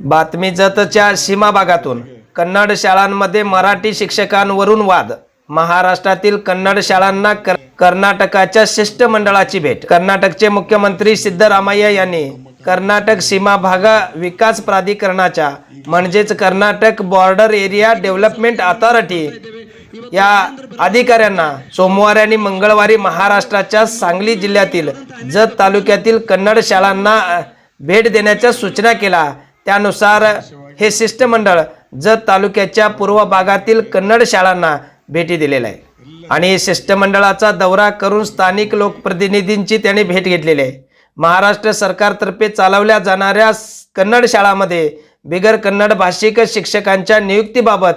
बातमी जतच्या सीमा भागातून. कन्नड शाळांमध्ये मराठी शिक्षकांवरून वाद. महाराष्ट्रातील कन्नड शाळांना कर्नाटकाच्या शिष्टमंडळाची भेट. कर्नाटकचे मुख्यमंत्री सिद्धरामय्या यांनी कर्नाटक सीमा भागा विकास प्राधिकरणाच्या म्हणजेच Karnataka border area development authority या अधिकाऱ्यांना सोमवारी आणि मंगळवारी महाराष्ट्राच्या सांगली जिल्ह्यातील जत तालुक्यातील कन्नड शाळांना भेट देण्याच्या सूचना केला त्यानुसार हे शिष्टमंडळ जत तालुक्याच्या पूर्व भागातील कन्नड शाळांना भेटी दिलेलं आहे आणि शिष्टमंडळाचा दौरा करून स्थानिक लोकप्रतिनिधींची त्यांनी भेट घेतलेली आहे. महाराष्ट्र सरकारतर्फे चालवल्या जाणाऱ्या कन्नड शाळामध्ये बिगर कन्नड भाषिक शिक्षकांच्या नियुक्तीबाबत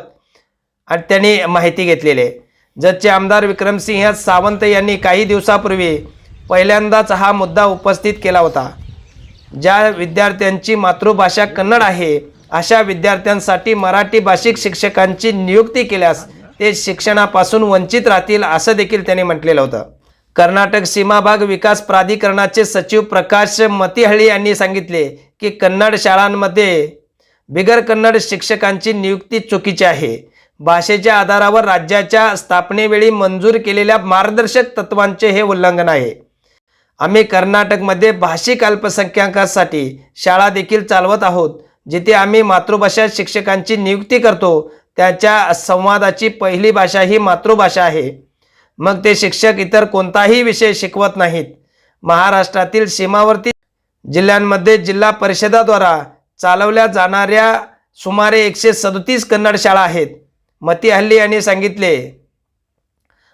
त्यांनी माहिती घेतलेली आहे. जतचे आमदार विक्रमसिंह सावंत यांनी काही दिवसापूर्वी पहिल्यांदाच हा मुद्दा उपस्थित केला होता. ज्या विद्यार्थ्यांची मातृभाषा कन्नड आहे अशा विद्यार्थ्यांसाठी मराठी भाषिक शिक्षकांची नियुक्ती केल्यास ते शिक्षणापासून वंचित राहतील असं देखील त्यांनी म्हटलेलं होतं. कर्नाटक सीमाभाग विकास प्राधिकरणाचे सचिव प्रकाश मतिहळी यांनी सांगितले की कन्नड शाळांमध्ये बिगर कन्नड शिक्षकांची नियुक्ती चुकीची आहे. भाषेच्या आधारावर राज्याच्या स्थापनेवेळी मंजूर केलेल्या मार्गदर्शक तत्वांचे हे उल्लंघन आहे. आम्ही कर्नाटकमध्ये भाषिक अल्पसंख्याकांसाठी शाळा देखील चालवत आहोत जिथे आम्ही मातृभाषा शिक्षकांची नियुक्ती करतो. त्याच्या संवादाची पहिली भाषा ही मातृभाषा आहे. मग ते शिक्षक इतर कोणताही विषय शिकवत नाहीत. महाराष्ट्रातील सीमावर्ती जिल्ह्यांमध्ये जिल्हा परिषदाद्वारा चालवल्या जाणाऱ्या सुमारे एकशे सदतीस कन्नड शाळा आहेत. मती हल्ली यांनी सांगितले.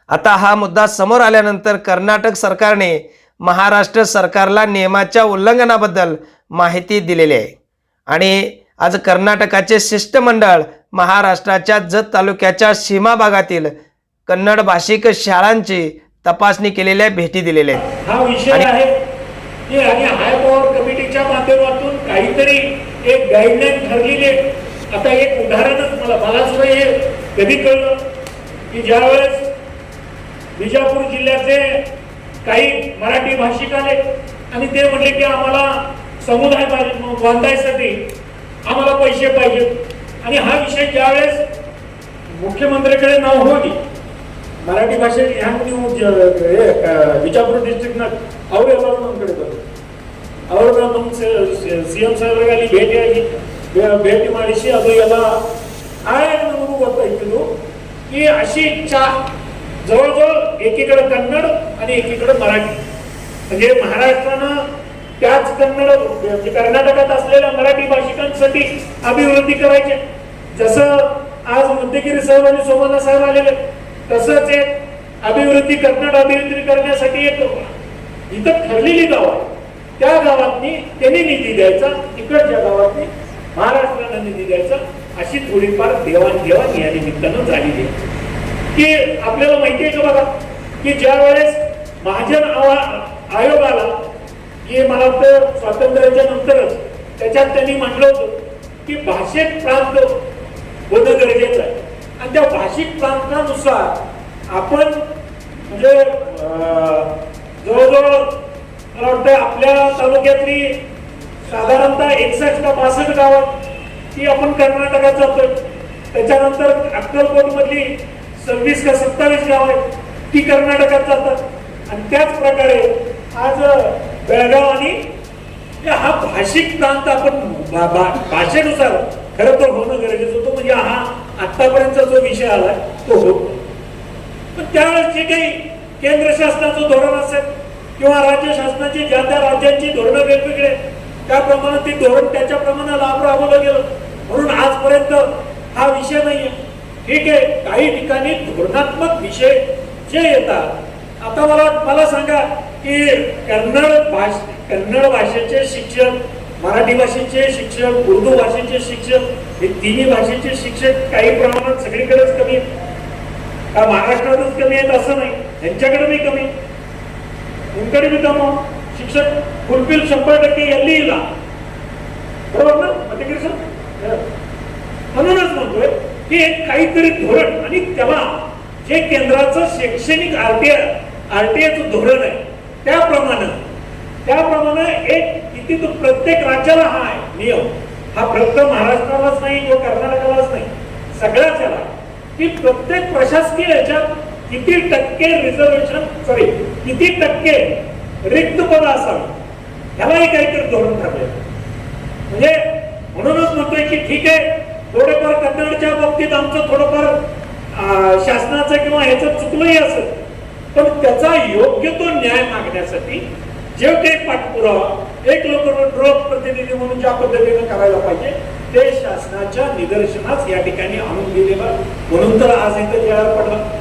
आता हा मुद्दा समोर आल्यानंतर कर्नाटक सरकारने महाराष्ट्र सरकारला नियमाच्या उल्लंघनाबद्दल माहिती दिलेली आहे. आणि आज कर्नाटकाचे शिष्टमंडळ महाराष्ट्राच्या जत तालुक्याच्या सीमा भागातील कन्नड भाषिक शाळांची तपासणी केलेल्या भेटी दिलेल्या आहेत. हा विषय आहे की आणि हाय पॉवर कमिटीच्या माध्यमातून काहीतरी एक गाईडलाईन ठरलेली आहे. आता एक उदाहरणच मला मला सुद्धा हे कधी कळलं की ज्यावेळेस विजापूर जिल्ह्याचे काही मराठी भाषिक आले आणि ते म्हटले की आम्हाला समुदाय बांधायसाठी आम्हाला पैसे पाहिजेत आणि हा विषय ज्यावेळेस मुख्यमंत्र्याकडे नाव होती मराठी भाषेत ह्या विजापूर डिस्ट्रिक्टनं औरंगाबादकडे बघतो औरंगाबाद सीएम साहेबांनी भेट आली. भेट मारिशी अजून याला आयन बोलता येतो की अशी इच्छा जवळजवळ एकीकडे कन्नड आणि एकीकडे मराठी. म्हणजे महाराष्ट्रानं त्याच कन्नड म्हणजे कर्नाटकात असलेल्या मराठी भाषिकांसाठी अभिवृद्धी करायची जसं आज मुद्देगिरी साहेब आणि सोमना साहेब आलेले तसंच एक अभिवृद्धी कन्नड अभिवृद्धी करण्यासाठी एक इथं ठरलेली गाव आहे. त्या गावातनी त्यांनी निधी द्यायचा इकडच्या गावातनी महाराष्ट्रानं निधी द्यायचा अशी थोडीफार देवाणघेवाण या निमित्तानं झालेली आहे. की आपल्याला माहिती आहे का बघा की ज्या वेळेस महाजन आयोगाला आयोग आला की मला वाटतं स्वातंत्र्याच्या नंतरच त्याच्यात त्यांनी म्हटलं होतं की भाषिक प्रांत होणं गरजेचं आहे. आणि त्या भाषिक प्रांतानुसार आपण म्हणजे जवळजवळ मला वाटतं आपल्या तालुक्यातली साधारणतः एकसष्ट का पासष्ट गावात ती आपण कर्नाटकात जातोय. त्याच्यानंतर अक्कलकोटमधली सव्वीस का सत्तावीस गाव आहेत ती कर्नाटकात जातात. आणि त्याच प्रकारे आज बेळगाव आणि हा भाषिक प्रांत आपण भा- भा- भाषेनुसार खरं तर होणं गरजेचं होतं. म्हणजे हा आतापर्यंतचा जो विषय आलाय तो होतो. पण त्यावेळेस जे काही केंद्र शासनाचं धोरण असेल किंवा राज्य शासनाची ज्या त्या राज्यांची धोरणं वेगवेगळे त्याप्रमाणे ते धोरण त्याच्याप्रमाणे लाभ राबवलं गेलं म्हणून आजपर्यंत हा विषय नाहीये. ठीक आहे काही ठिकाणी धोरणात्मक विषय जे येतात आता मला मला सांगा की कन्नड भाष कन्नड भाषेचे शिक्षक मराठी भाषेचे शिक्षक उर्दू भाषेचे शिक्षक हे तिन्ही भाषेचे शिक्षक काही प्रमाणात सगळीकडेच कमी आहेत. का महाराष्ट्रातच कमी आहेत असं नाही? त्यांच्याकडे मी कमी तुमकडे मी कम शिक्षक फुलफिल शंभर टक्के यांनी ला बरोबर ना मध्यगिरी सर म्हणूनच म्हणतोय की एक काहीतरी धोरण आणि त्याला जे केंद्राचं शैक्षणिक आरटीआय आरटीआयचं धोरण आहे. त्याप्रमाणे त्याप्रमाणे एक किती तो प्रत्येक राज्याला हा आहे नियम. हा फक्त महाराष्ट्रालाच नाही किंवा कर्नाटकालाच नाही. सगळ्याच याला की प्रत्येक प्रशासकीय याच्यात किती टक्के रिझर्वेशन सॉरी किती टक्के रिक्त पद असावी ह्यालाही काहीतरी धोरण ठरलेलं म्हणजे म्हणूनच म्हणतोय की ठीक आहे थोडेफार कन्नडच्या बाबतीत आमचं थोडंफार शासनाचं किंवा ह्याचं चुकलंही असं पण त्याचा योग्य तो न्याय मागण्यासाठी जे काही पाठपुरावा एक लोक प्रतिनिधी म्हणून ज्या पद्धतीने करायला पाहिजे ते शासनाच्या निदर्शनास या ठिकाणी आणून दिलेलं म्हणून तर आज इथं जेव्हा पडलं.